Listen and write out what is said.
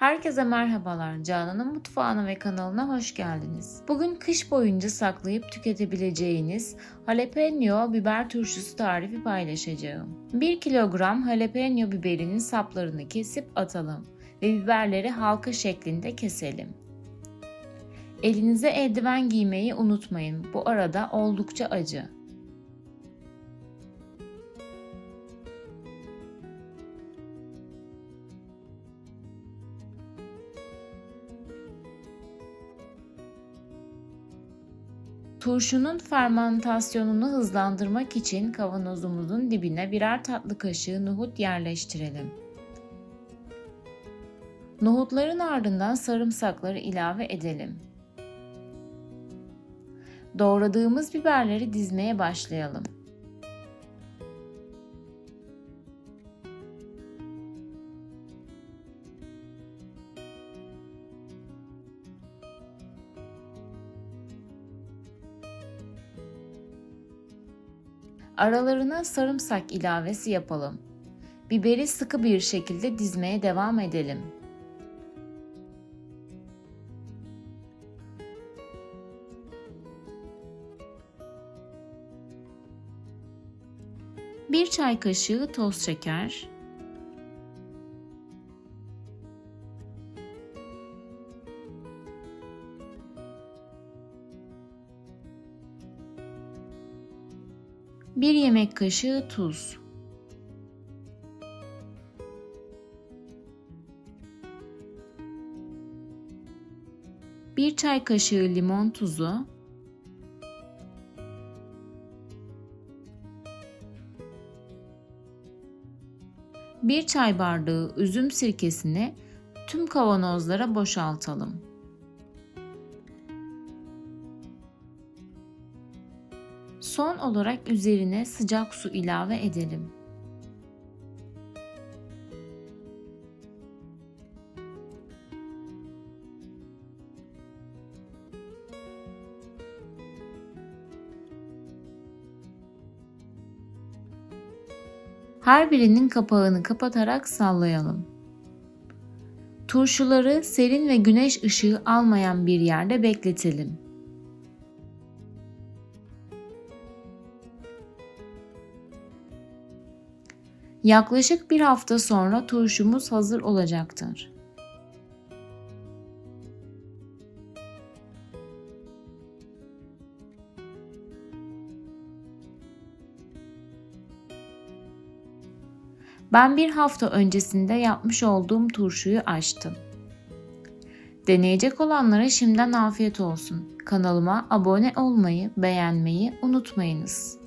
Herkese merhabalar. Canan'ın mutfağına ve kanalına hoş geldiniz. Bugün kış boyunca saklayıp tüketebileceğiniz jalapeno biber turşusu tarifi paylaşacağım. 1 kilogram jalapeno biberinin saplarını kesip atalım ve biberleri halka şeklinde keselim. Elinize eldiven giymeyi unutmayın. Bu arada oldukça acı. Turşunun fermentasyonunu hızlandırmak için kavanozumuzun dibine birer tatlı kaşığı nohut yerleştirelim. Nohutların ardından sarımsakları ilave edelim. Doğradığımız biberleri dizmeye başlayalım. Aralarına sarımsak ilavesi yapalım. Biberi sıkı bir şekilde dizmeye devam edelim. Bir çay kaşığı toz şeker, bir yemek kaşığı tuz, bir çay kaşığı limon tuzu, bir çay bardağı üzüm sirkesini tüm kavanozlara boşaltalım. Son olarak üzerine sıcak su ilave edelim. Her birinin kapağını kapatarak sallayalım. Turşuları serin ve güneş ışığı almayan bir yerde bekletelim. Yaklaşık bir hafta sonra turşumuz hazır olacaktır. Ben bir hafta öncesinde yapmış olduğum turşuyu açtım. Deneyecek olanlara şimdiden afiyet olsun. Kanalıma abone olmayı, beğenmeyi unutmayınız.